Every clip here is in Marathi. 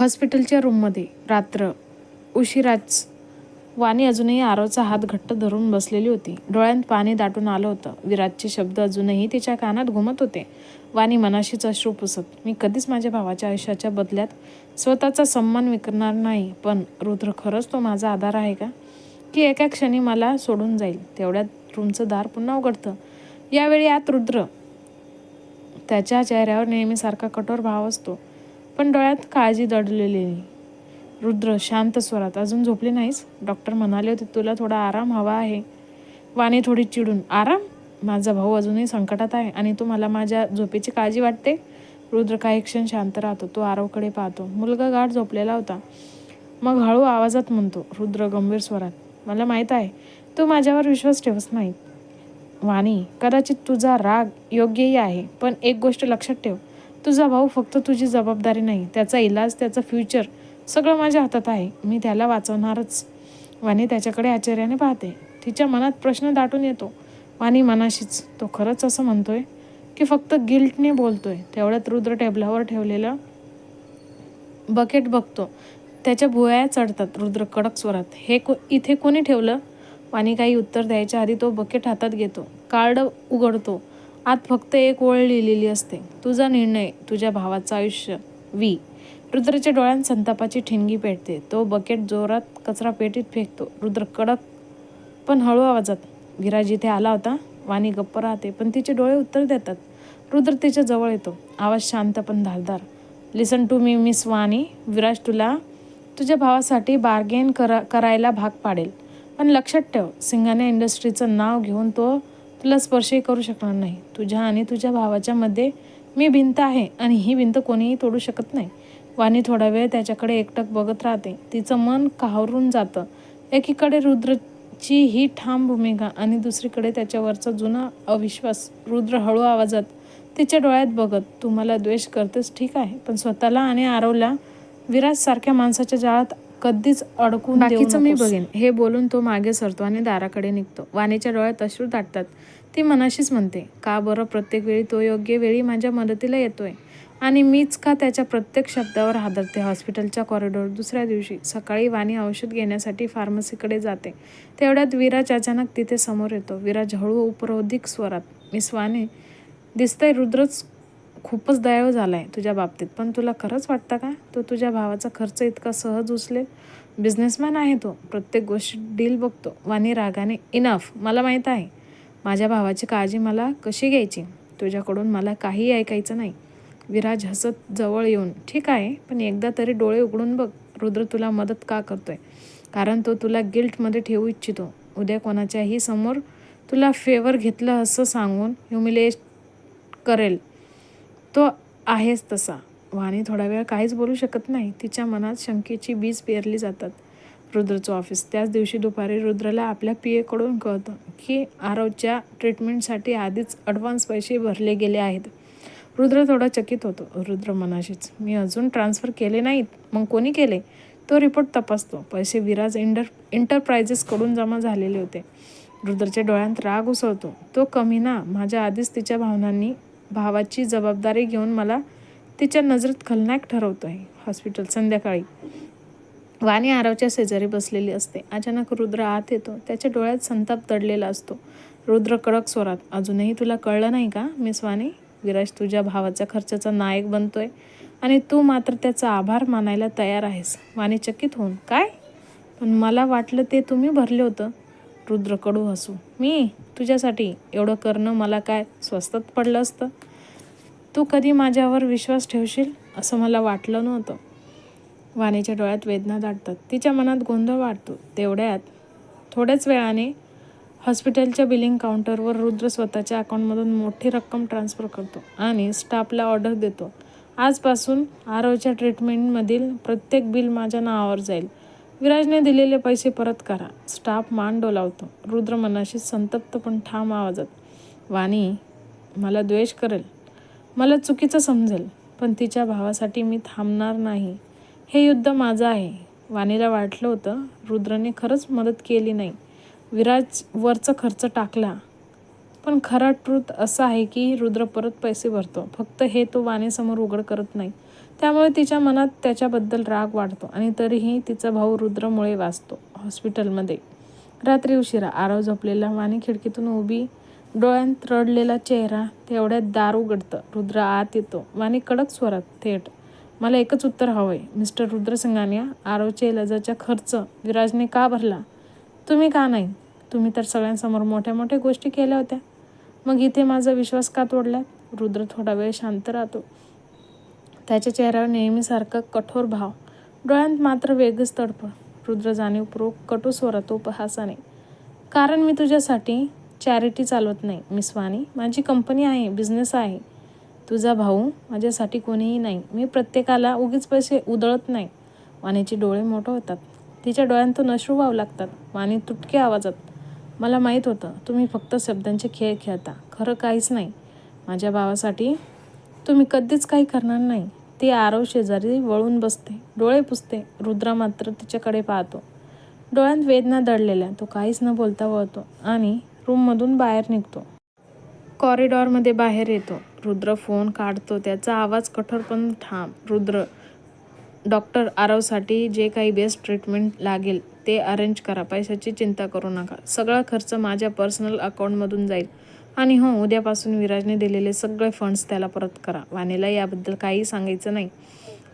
हॉस्पिटलच्या रूममध्ये रात्र. उशिराच वाणी अजूनही आरवचा हात घट्ट धरून बसलेली होती. डोळ्यांत पाणी दाटून आलं होतं. विराटचे शब्द अजूनही तिच्या कानात घुमत होते. वाणी मनाशीच अश्रू पुसत मी कधीच माझ्या भावाच्या आयुष्याच्या बदल्यात स्वतःचा सन्मान विकणार नाही पण रुद्र खरंच तो माझा आधार आहे का? की एका क्षणी मला सोडून जाईल. तेवढ्यात रूमचं दार पुन्हा उघडतं. यावेळी आत रुद्र त्याच्या चेहऱ्यावर नेहमीसारखा कठोर भाव असतो. पण डोळ्यात काळजी दडलेली रुद्र शांत स्वरात अजून झोपले नाहीस? डॉक्टर म्हणाले होते तुला थोडा आराम हवा आहे. वाणी थोडी चिडून आराम? माझा भाऊ अजूनही संकटात आहे आणि तू मला माझ्या झोपेची काळजी वाटते? रुद्र काही क्षण शांत राहतो तो आरवकडे पाहतो. मुलगा गाठ झोपलेला होता. मग हळू आवाजात म्हणतो रुद्र गंभीर स्वरात मला माहीत आहे तू माझ्यावर विश्वास ठेवत नाही वाणी कदाचित तुझा राग योग्यही आहे पण एक गोष्ट लक्षात ठेव तुझा भाऊ फक्त तुझी जबाबदारी नाही त्याचा इलाज त्याचं फ्युचर सगळं माझ्या हातात आहे. मी त्याला वाचवणारच. वाणी त्याच्याकडे आश्चर्याने पाहते. तिच्या मनात प्रश्न दाटून येतो. वाणी मनाशीच. तो खरंच असं म्हणतोय की फक्त गिल्टने बोलतोय. तेवढ्यात रुद्र टेबलावर ठेवलेलं बकेट बघतो. त्याच्या भुवया चढतात. रुद्र कडक स्वरात. हे को इथे कोणी ठेवलं? वाणी काही उत्तर द्यायच्या आधी तो बकेट हातात घेतो. कार्ड उघडतो. आत फक्त एक ओळ लिहिलेली असते. तुझा निर्णय तुझ्या भावाचं आयुष्य. वी. रुद्रच्या डोळ्यात संतापाची ठिणगी पेटते. तो बकेट जोरात कचरा पेटीत फेकतो. रुद्र कडक पण हळू आवाजात विराज इथे आला होता? वाणी गप्प राहते पण तिचे डोळे उत्तर देतात. रुद्र तिच्या जवळ येतो. आवाज शांत पण धारदार. Listen to me miss Vani Viraj तुला तुझ्या भावासाठी बार्गेन करा करायला भाग पाडेल. पण लक्षात ठेव सिंगाने इंडस्ट्रीचं नाव घेऊन तो तुला स्पर्शही करू शकणार नाही. तुझ्या आणि तुझ्या भावाच्या मध्ये मी भिंत आहे आणि ही भिंत कोणीही तोडू शकत नाही. वाणी थोडा वेळ त्याच्याकडे एकटक बघत राहते. तिचं मन काहरून जातं. एकीकडे रुद्रची ही ठाम भूमिका आणि दुसरीकडे त्याच्यावरचा जुना अविश्वास. रुद्र हळू आवाजात तिच्या डोळ्यात बघत तू मला द्वेष करतेस ठीक आहे. पण स्वतःला आणि आरवला विराजसारख्या माणसाच्या जाळात कधीच अडकून बाकीचं मी बघेन. हे बोलून तो मागे सरतो आणि दाराकडे निघतो. वाणीच्या डोळ्यात अश्रू दाटतात. ती मनाशीच म्हणते का बरं प्रत्येक वेळी तो योग्य वेळी माझ्या मदतीला येतोय? आणि मीच का त्याच्या प्रत्येक शब्दावर हादरते? हॉस्पिटलच्या कॉरिडॉर दुसऱ्या दिवशी सकाळी वाणी औषध घेण्यासाठी फार्मसीकडे जाते. तेवढ्यात विराज अचानक तिथे समोर येतो. विराज हळू उपरोधिक स्वरात मिस वाणी दिसतंय रुद्रच खूपच दायव झाला आहे तुझ्या बाबतीत. पण तुला खरंच वाटतं का? तो तुझ्या भावाचा खर्च इतका सहज उचलेल? बिझनेसमॅन आहे तो. प्रत्येक गोष्टी डील बघतो. वाणी रागाने इनफ मला माहीत आहे. माझ्या भावाची काळजी मला कशी घ्यायची? तुझ्याकडून मला काही ऐकायचं नाही. विराज हसत जवळ येऊन ठीक आहे पण एकदा तरी डोळे उघडून बघ. रुद्र तुला मदत का करतोय? कारण तो तुला गिल्टमध्ये ठेवू इच्छितो. उद्या कोणाच्याही समोर तुला फेवर घेतलं असं सांगून ह्युमिलेट करेल. तो आहेच तसा. वाणी थोडा वेळ काहीच बोलू शकत नाही. तिच्या मनात शंकेची बीज पेरली जातात. रुद्रचं ऑफिस त्याच दिवशी दुपारी रुद्रला आपल्या पी एकडून कळतं की आरवच्या ट्रीटमेंटसाठी आधीच ॲडव्हान्स पैसे भरले गेले आहेत. रुद्र थोडा चकित होतो. रुद्र मनाशीच मी अजून ट्रान्सफर केले नाहीत. मग कोणी केले? तो रिपोर्ट तपासतो. पैसे विराज इंटर इंटरप्राइजेसकडून जमा झालेले होते. रुद्रच्या डोळ्यांत राग उसळतो. तो कमी ना माझ्या आधीच तिच्या भावनांनी भावाची जबाबदारी घेऊन मला तिच्या नजरेत खलनायक आहे हॉस्पिटल संध्याकाळी. वाणी आरवच्या शेजारी बसलेली असते. अचानक रुद्र आत येतो. त्याच्या डोळ्यात संताप दडलेला असतो. रुद्र कडक स्वरात अजूनही तुला कळलं नाही का मिस वाणी? विराज तुझ्या भावाच्या खर्चाचा नायक बनतोय आणि तू मात्र त्याचा आभार मानायला तयार आहेस. वाणी चकित होऊन काय? पण मला वाटलं ते तुम्ही भरले होतं. रुद्र कडू हसू. मी? तुझ्यासाठी एवढं करणं मला काय स्वस्तात पडलं असतं? तू कधी माझ्यावर विश्वास ठेवशील असं मला वाटलं नव्हतं. वाणीच्या डोळ्यात वेदना दाटतात. तिच्या मनात गोंधळ वाटतो तेवढ्यात थोड्याच वेळाने हॉस्पिटलच्या बिलिंग काउंटरवर रुद्र स्वतःच्या अकाउंटमधून मोठी रक्कम ट्रान्स्फर करतो आणि स्टाफला ऑर्डर देतो. आजपासून आरोच्या ट्रीटमेंटमधील प्रत्येक बिल माझ्या नावावर जाईल. विराजने दिलेले पैसे परत करा. स्टाफ मान डोलावतो रुद्र मनाशी संतप्त पण ठाम आवाजात वाणी मला द्वेष करेल. मला चुकीचं समजेल पण तिच्या भावासाठी मी थांबणार नाही. हे युद्ध माझं आहे. वाणीला वाटलं होतं रुद्रने खरंच मदत केली नाही. विराज वरचा खर्च टाकला. पण खरा ट्रूथ असा आहे की रुद्र परत पैसे भरतो. फक्त हे तो वाणीसमोर उघड करत नाही. त्यामुळे तिच्या मनात त्याच्याबद्दल राग वाढतो आणि तरीही तिचा भाऊ रुद्रमुळे वाचतो हॉस्पिटलमध्ये. रात्री उशिरा आरव झोपलेला वाणी खिडकीतून उभी डोळ्यांत रडलेला चेहरा तेवढ्यात दार उघडतं. रुद्र आत येतो वाणी कडक स्वरात थेट मला एकच उत्तर हवंय. मिस्टर रुद्रसिंगानिया आरवच्या इलाजाचा खर्च विराजने का भरला? तुम्ही का नाही? तुम्ही तर सगळ्यांसमोर मोठ्या मोठ्या गोष्टी केल्या होत्या. मग इथे माझा विश्वास का तोडला रुद्र थोडा वेळ शांत राहतो. त्याच्या चेहऱ्यावर नेहमीसारखं कठोर भाव. डोळ्यांत मात्र वेगच तडफड. रुद्र जाणीवपूर्वक कटू स्वरात उपहासाने कारण मी तुझ्यासाठी चॅरिटी चालवत नाही मिस वाणी. माझी कंपनी आहे बिझनेस आहे. तुझा भाऊ माझ्यासाठी कोणीही नाही. मी प्रत्येकाला उगीच पैसे उधळत नाही. वाणीचे डोळे मोठे होतात. तिच्या डोळ्यांतून अश्रू व्हावं लागतात. वाणी तुटके आवाजात मला माहीत होतं तुम्ही फक्त शब्दांचे खेळ खेळता. खरं काहीच नाही. माझ्या भावासाठी तुम्ही कधीच काही करणार नाही. ती आरव शेजारी वळून बसते. डोळे पुसते. रुद्रा मात्र तिच्याकडे पाहतो. डोळ्यांत वेदना दडलेल्या. तो काहीच न बोलता वळतो आणि रूममधून बाहेर निघतो. कॉरिडॉरमध्ये बाहेर येतो. रुद्र फोन काढतो. त्याचा आवाज कठोर पण ठाम. रुद्र डॉक्टर आरवसाठी जे काही बेस्ट ट्रीटमेंट लागेल ते अरेंज करा. पैशाची चिंता करू नका. सगळा खर्च माझ्या पर्सनल अकाउंटमधून जाईल. आणि हो उद्यापासून विराजने दिलेले सगळे फंड्स त्याला परत करा. वाणीला याबद्दल काही सांगायचं नाही.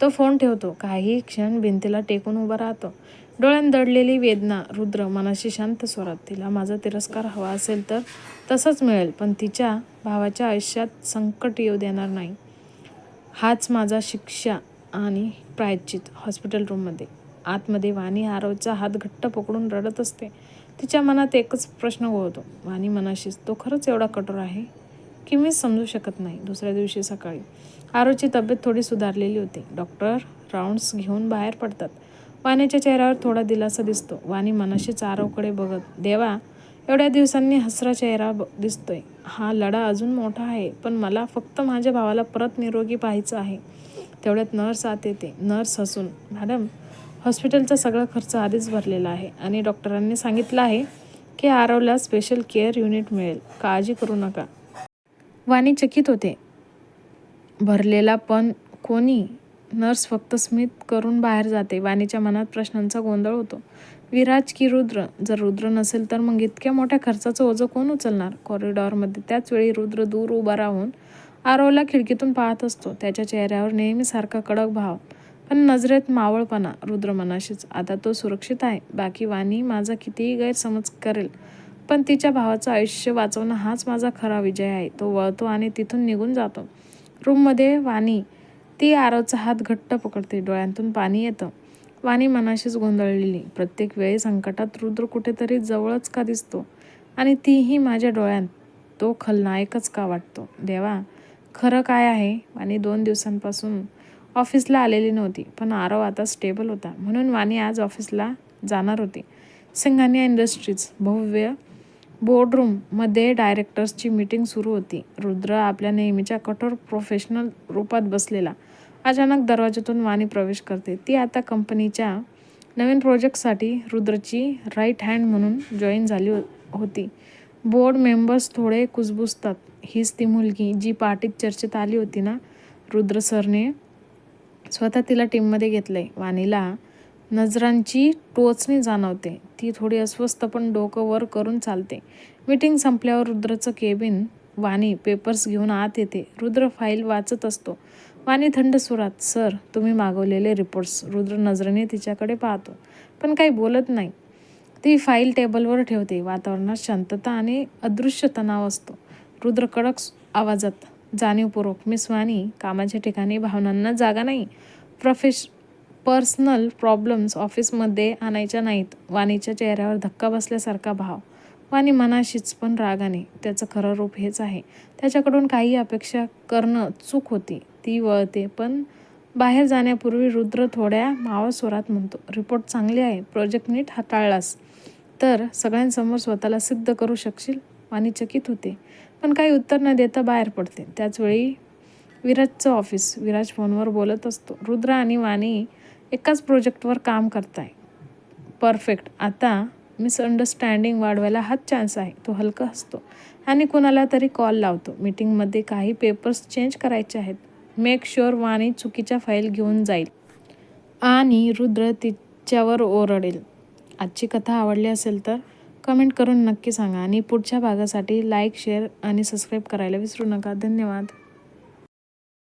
तो फोन ठेवतो. काही क्षण भिंतीला टेकून उभा राहतो. डोळ्यात दडलेली वेदना रुद्र मनाशी शांत स्वरात तिला माझा तिरस्कार हवा असेल तर तसंच मिळेल पण तिच्या भावाच्या आयुष्यात संकट येऊ देणार नाही. हाच माझा शिक्षा आणि प्रायश्चित हॉस्पिटल रूममध्ये आतमध्ये वाणी आरवचा हात घट्ट पकडून रडत असते. तिच्या मनात एकच प्रश्न होतो वाणी मनाशीच तो खरंच एवढा कठोर आहे की मी समजू शकत नाही. दुसऱ्या दिवशी सकाळी आरोची तब्येत थोडी सुधारलेली होती. डॉक्टर राऊंड्स घेऊन बाहेर पडतात. वाणीच्या चेहऱ्यावर थोडा दिलासा दिसतो. वाणी मनाशीच आरवकडे बघत देवा एवढ्या दिवसांनी हसरा चेहरा ब- दिसतोय. हा लढा अजून मोठा आहे पण मला फक्त माझ्या भावाला परत निरोगी पाहायचं आहे. तेवढ्यात नर्स आत येते. नर्स हसून मॅडम हॉस्पिटलचा सगळा खर्च आधीच भरलेला आहे आणि डॉक्टरांनी सांगितलं आहे की आरवला स्पेशल केअर युनिट मिळेल. काळजी करू नका. वाणी चकित होते. भरलेला पण कोणी? नर्स फक्त स्मित करून बाहेर जाते. वाणीच्या मनात प्रश्नांचा गोंधळ होतो. विराज की रुद्र? जर रुद्र नसेल तर मग इतक्या मोठ्या खर्चाचं ओझं कोण उचलणार? कॉरिडॉरमध्ये त्याच वेळी रुद्र दूर उभा राहून आरवला खिडकीतून पाहत असतो. त्याच्या चेहऱ्यावर नेहमीसारखा कडक भाव. पण नजरेत मावळपणा रुद्र मनाशीच आता तो सुरक्षित आहे. बाकी वाणी माझा कितीही गैरसमज करेल पण तिच्या भावाचं आयुष्य वाचवणं हाच माझा खरा विजय आहे. तो वळतो आणि तिथून निघून जातो. रूममध्ये वाणी ती आरवचा हात घट्ट पकडते. डोळ्यांतून पाणी येतं. वाणी मनाशीच गोंधळलेली. प्रत्येक वेळी संकटात रुद्र कुठेतरी जवळच का दिसतो? आणि तीही माझ्या डोळ्यात. तो खलनायकच का वाटतो? देवा खरं काय आहे? आणि दोन दिवसांपासून ऑफिसला आलेली नव्हती पण आरव आता स्टेबल होता. म्हणून वाणी आज ऑफिसला जाणार होती. सिंघानिया इंडस्ट्रीज भव्य बोर्डरूममध्ये डायरेक्टर्सची मीटिंग सुरू होती. रुद्र आपल्या नेहमीच्या कठोर प्रोफेशनल रूपात बसलेला. अचानक दरवाजातून वाणी प्रवेश करते. ती आता कंपनीच्या नवीन प्रोजेक्टसाठी रुद्रची राईट हँड म्हणून जॉईन झाली हो- होती. बोर्ड मेंबर्स थोडे कुजबुजतात. हीच ती मुलगी जी पार्टीत चर्चेत आली होती ना रुद्र सरने स्वतः तिला टीममध्ये घेतलं आहे वाणीला नजरांची टोचणी जाणवते. ती थोडी अस्वस्थ पण डोकं वर करून चालते. मीटिंग संपल्यावर रुद्रचं केबिन वाणी पेपर्स घेऊन आत येते. रुद्र फाईल वाचत असतो. वाणी थंड सुरात. सर तुम्ही मागवलेले रिपोर्ट्स. रुद्र नजरेने तिच्याकडे पाहतो. पण काही बोलत नाही. ती फाईल टेबलवर ठेवते. वातावरणात शांतता आणि अदृश्य तणाव असतो. रुद्र कडक आवाजात जाणीवपूर्वक मिस वाणी कामाच्या ठिकाणी भावनांना जागा नाही. प्रोफेश पर्सनल प्रॉब्लेम्स ऑफिसमध्ये आणायच्या नाहीत. वाणीच्या चेहऱ्यावर धक्का बसल्यासारखा भाव. वाणी मनाशीच पण रागाने त्याचं खरं रूप हेच आहे. त्याच्याकडून काही अपेक्षा करणं चूक होती. ती वळते पण बाहेर जाण्यापूर्वी रुद्र थोड्या मावळ स्वरात म्हणतो रिपोर्ट चांगले आहे. प्रोजेक्ट नीट हाताळलास. तर सगळ्यांसमोर स्वतःला सिद्ध करू शकशील? वाणी चकित होते. पण काही उत्तर न देता बाहेर पडते. त्याचवेळी विराजचं ऑफिस विराज फोनवर बोलत असतो. रुद्र आणि वाणी एकाच प्रोजेक्टवर काम करताय. परफेक्ट आता मिसअंडरस्टँडिंग वाढवायला हाच चान्स आहे. तो हलका असतो आणि कुणाला तरी कॉल लावतो. मीटिंगमध्ये काही पेपर्स चेंज करायचे आहेत. मेक शुअर वाणी चुकीच्या फाईल घेऊन जाईल. आणि रुद्र तिच्यावर ओरडेल. आजची कथा आवडली असेल तर कमेंट करून नक्की सांगा आणि पुढच्या भागासाठी लाईक शेअर आणि सबस्क्राईब करायला विसरू नका. धन्यवाद.